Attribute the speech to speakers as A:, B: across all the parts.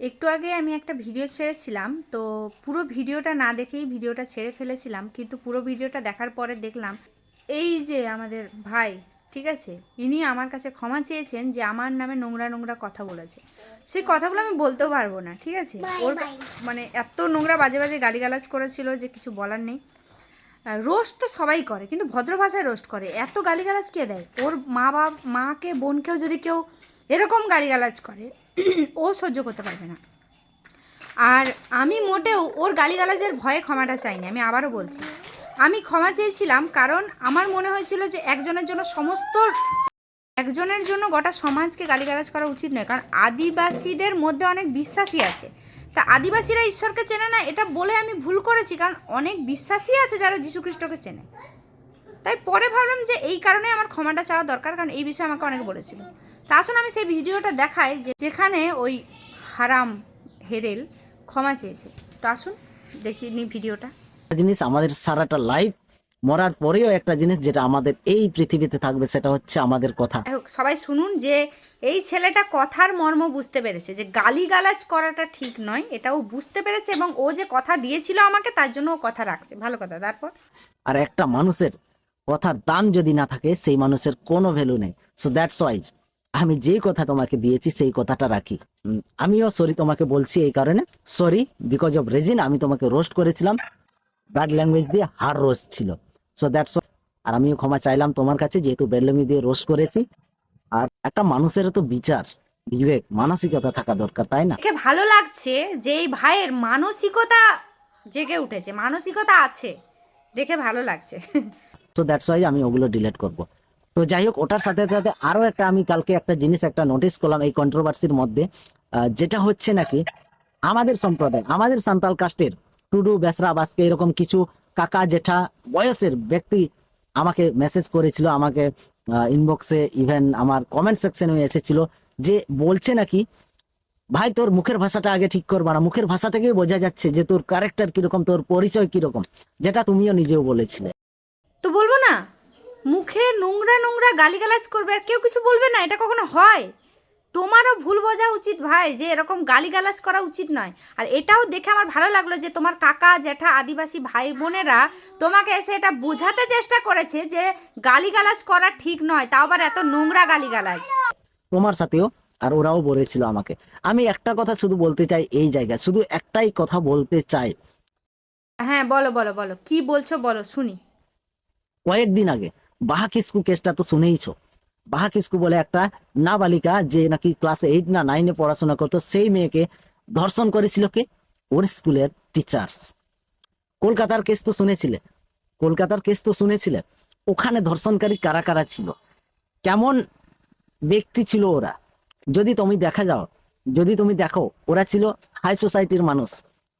A: একটু আগে আমি একটা ভিডিও ছেড়েছিলাম তো পুরো ভিডিওটা না দেখেই ভিডিওটা ছেড়ে ফেলেছিলাম কিন্তু পুরো ভিডিওটা দেখার পরে দেখলাম এই যে আমাদের ভাই ঠিক আছে? ইনি আমার কাছে ক্ষমা চেয়েছেন যে আমার নামে নোংরা নোংরা কথা বলেছে। সেই কথাগুলো আমি বলতেও পারব না ঠিক আছে? ওর মানে এত নোংরা বাজে বাজে গালিগালাজ করেছিল যে কিছু বলার নেই। রোস্ট তো সবাই করে কিন্তু ভদ্র ভাষায় রোস্ট করে। এত গালিগালাজ কে দেয়? ওর মা বাপ মাকে বোনকেও যদি কেউ এরকম গালিগালাজ করে ও সহ্য করতে পারবে না। আর আমি মোটেও ওর গালিগালাজের ভয়ে ক্ষমাটা চাইনি, আমি আবারও বলছি। আমি ক্ষমা চেয়েছিলাম কারণ আমার মনে হয়েছিল যে একজনের জন্য সমস্ত, একজনের জন্য গোটা সমাজকে গালিগালাজ করা উচিত নয়, কারণ আদিবাসীদের মধ্যে অনেক বিশ্বাসী আছে। তা আদিবাসীরা ঈশ্বরকে চেনে না, এটা বলে আমি ভুল করেছি, কারণ অনেক বিশ্বাসী আছে যারা যীশুখ্রিস্টকে চেনে। তাই পরে ভাবলাম যে এই কারণে আমার ক্ষমাটা চাওয়া দরকার কারণ এই বিষয়ে আমাকে অনেকে বলেছিল। তা আসুন আমি সেই ভিডিওটা দেখাই যে যেখানে ওই হারাম হেরেল ক্ষমা চেয়েছে। তো আসুন দেখিয়ে নিই ভিডিওটা।
B: জিনিস আমাদের সারাটা লাইফ মরার পরেও একটা জিনিস যেটা আমাদের এই পৃথিবীতে থাকবে সেটা হচ্ছে আমাদের কথা।
A: হোক, সবাই শুনুন যে এই ছেলেটা কথার মর্ম বুঝতে পেরেছে যে গালিগালাজ করাটা ঠিক নয় এটাও বুঝতে পেরেছে এবং ও যে কথা দিয়েছিল আমাকে তার জন্য ও কথা রাখছে। ভালো কথা তারপর?
B: আর একটা মানুষের কথার দাম যদি না থাকে, সেই মানুষের কোনো ভ্যালু নেই। সো দ্যাটস ওয়াই আমি যেই কথা তোমাকে দিয়েছি, সেই কথাটা রাখি। আমিও সরি তোমাকে বলছি এই কারণে। সরি বিকজ অফ রেজিন আমি তোমাকে রোস্ট করেছিলাম। ব্যাড ল্যাঙ্গুয়েজ দিয়ে হার রোস্ট ছিল। সো দ্যাটস আর আমিও ক্ষমা চাইলাম তোমার কাছে, যেহেতু ব্যাড ল্যাঙ্গুয়েজ দিয়ে রোস্ট করেছি। আর একটা মানুষের তো বিচার, বিবেক, মানসিকতা থাকা দরকার, তাই না?
A: ভালো লাগছে যে এই ভাইয়ের মানসিকতা জেগে উঠেছে, মানসিকতা আছে, দেখে ভালো লাগছে।
B: তো দ্যাটস ওয়াই আমি ওগুলো ডিলিট করব। তো যাই হোক, ওটার সাথে সাথে আরও একটা আমি কালকে একটা জিনিস, একটা নোটিস করলাম এই কন্ট্রোভার্সির মধ্যে। যেটা হচ্ছে নাকি, আমাদের সম্প্রদায়, আমাদের সান্তাল কাস্টের টুডু, বেসরা, বাসকে এরকম কিছু কাকা, জেঠা বয়সের ব্যক্তি আমাকে মেসেজ করেছিল, আমাকে ইনবক্সে ইভেন আমার কমেন্ট সেকশনে এসেছিল যে বলছে নাকি, ভাই, তোর মুখের ভাষাটা আগে ঠিক করবা না। মুখের ভাষা থেকেই বোঝা যাচ্ছে যে তোর ক্যারেক্টার কীরকম, তোর পরিচয় কীরকম, যেটা তুমিও নিজেও বলেছিলে।
A: মুখে নোংরা নোংরা গালিগালাজ করবে আর কেউ কিছু বলবে না এটা কখনো হয়? তোমারও ভুল বোঝা উচিত ভাই যে এরকম গালিগালাজ করা উচিত নয়। আর এটাও দেখে আমার ভালো লাগল যে তোমার কাকা জ্যাঠা আদিবাসী ভাই বোনেরা তোমাকে এসে এটা বোঝাতে চেষ্টা করেছে যে গালিগালাজ করা ঠিক নয় তাও আবার এত নোংরা গালিগালাজ।
B: তোমার সাথেও আর ওরাও বলেছিল আমাকে। আমি একটা কথা শুধু বলতে চাই এই জায়গায় শুধু একটাই কথা বলতে চাই।
A: হ্যাঁ বলো বলো বলো। কি বলছো বলো শুনি।
B: কয়েকদিন আগে বাহা কিস্কু কেসটা তো শুনেইছো। বাহা কিস্কু বলে একটা নাবালিকা যে নাকি ক্লাস এইট না নাইনে পড়াশোনা করতো, সেই মেয়েকে ধর্ষণ করেছিল কে? ওর স্কুলের টিচার্স। কলকাতার কেস তো শুনেছিলে? কলকাতার কেস তো শুনেছিলে? ওখানে ধর্ষণকারী কারা কারা ছিল? কেমন ব্যক্তি ছিল ওরা? যদি তুমি দেখা যাও, যদি তুমি দেখো, ওরা ছিল হাই সোসাইটির মানুষ।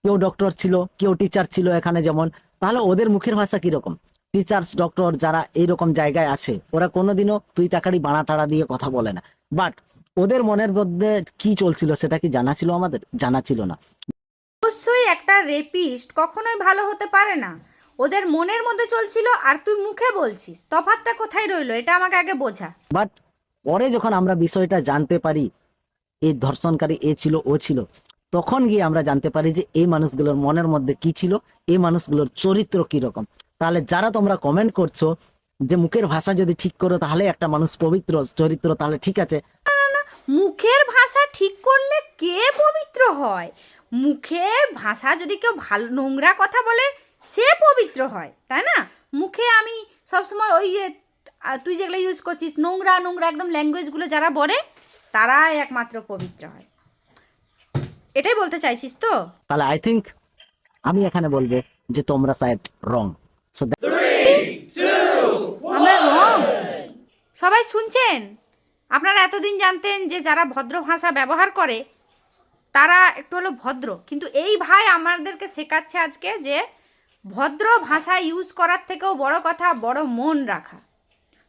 B: কেউ ডক্টর ছিল, কেউ টিচার ছিল এখানে যেমন। তাহলে ওদের মুখের ভাষা কীরকম? টিচার্স ডক্টর যারা এইরকম জায়গায় আছে ওরা কোনোদিনও তুই তাকারি বাড়া টাড়া দিয়ে কথা বলে না। বাট ওদের মনের মধ্যে কি চলছিল সেটা কি জানা ছিল আমাদের? জানা ছিল না।
A: অবশ্যই একটা রেপিস্ট কখনোই ভালো হতে পারে না। ওদের মনের মধ্যে চলছিল আর তুই মুখে বলছিস। তফাৎটা কোথায় রইল এটা আমাকে আগে বোঝা।
B: বাট পরে যখন আমরা বিষয়টা জানতে পারি এই ধর্ষণকারী এ ছিল ও ছিল তখন গিয়ে আমরা জানতে পারি যে এই মানুষগুলোর মনের মধ্যে কি ছিল এই মানুষগুলোর চরিত্র কি রকম তাহলে যারা তোমরা কমেন্ট করছ যে মুখের ভাষা যদি ঠিক করো তাহলে একটা মানুষ পবিত্র চরিত্র তাহলে ঠিক আছে।
A: মুখের ভাষা ঠিক করলে কে পবিত্র হয়? মুখের ভাষা যদি কেউ ভালো নোংরা কথা বলে সে পবিত্র হয় তাই না? মুখে আমি সবসময় ওই তুই যেগুলো ইউজ করছিস নোংরা নোংরা একদম ল্যাঙ্গুয়েজগুলো যারা বলে তারাই একমাত্র পবিত্র হয়। এটাই বলতে চাইছিস তো?
B: তাহলে আই থিঙ্ক আমি এখানে বলব যে তোমরা শায়দ রং সো
A: আমরা রং সবাই শুনছেন? আপনারা এতদিন জানতেন যে যারা ভদ্র ভাষা ব্যবহার করে, তারা একটু হলো ভদ্র। কিন্তু এই ভাই আমাদেরকে শেখাচ্ছে আজকে যে ভদ্র ভাষা ইউজ করার থেকেও বড় কথা, বড় মন রাখা।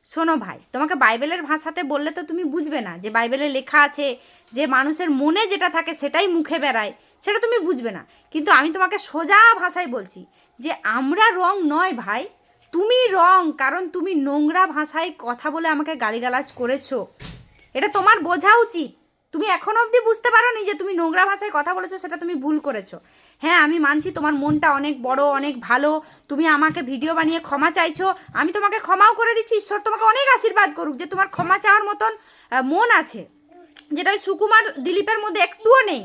A: শোনো ভাই, তোমাকে বাইবেলের ভাষাতে বললে তো তুমি বুঝবে না। যে বাইবেলে লেখা আছে যে মানুষের মনে যেটা থাকে সেটাই মুখে বেড়ায়, সেটা তুমি বুঝবে না। কিন্তু আমি তোমাকে সোজা ভাষায় বলছি যে আমরা রং নয় ভাই তুমি রং, কারণ তুমি নোংরা ভাষায় কথা বলে আমাকে গালিগালাজ করেছ। এটা তোমার বোঝা উচিত। তুমি এখনও অবধি বুঝতে পারোনি যে তুমি নোংরা ভাষায় কথা বলেছ, সেটা তুমি ভুল করেছ। হ্যাঁ আমি মানছি তোমার মনটা অনেক বড়, অনেক ভালো। তুমি আমাকে ভিডিও বানিয়ে ক্ষমা চাইছো। আমি তোমাকে ক্ষমাও করে দিচ্ছি। ঈশ্বর তোমাকে অনেক আশীর্বাদ করুক যে তোমার ক্ষমা চাওয়ার মতন মন আছে। যেটা ওই সুকুমার দিলীপের মধ্যে একটুও নেই।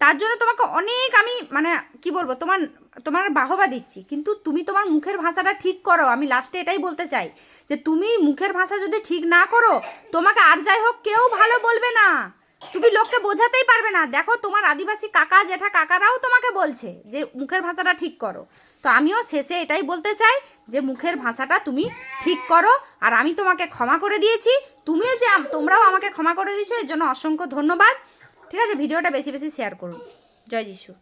A: তার জন্য তোমাকে অনেক আমি মানে কি বলব, তোমার তোমার বাহবা দিচ্ছি, কিন্তু তুমি তোমার মুখের ভাষাটা ঠিক করো। আমি লাস্টে এটাই বলতে চাই যে, তুমি মুখের ভাষা যদি ঠিক না করো, তোমাকে আর যাই হোক কেউ ভালো বলবে না। তুমি লোককে বোঝাতেই পারবে না। দেখো, তোমার আদিবাসী কাকা, জেঠা কাকারাও তোমাকে বলছে যে, মুখের ভাষাটা ঠিক করো। তো আমিও শেষে এটাই বলতে চাই যে, মুখের ভাষাটা তুমি ঠিক করো। আর আমি তোমাকে ক্ষমা করে দিয়েছি। তুমিও যে তোমরাও আমাকে ক্ষমা করে দিয়েছ, এর জন্য অসংখ্য ধন্যবাদ। ঠিক আছে, ভিডিওটা বেশি বেশি শেয়ার করুন। জয় যিশু।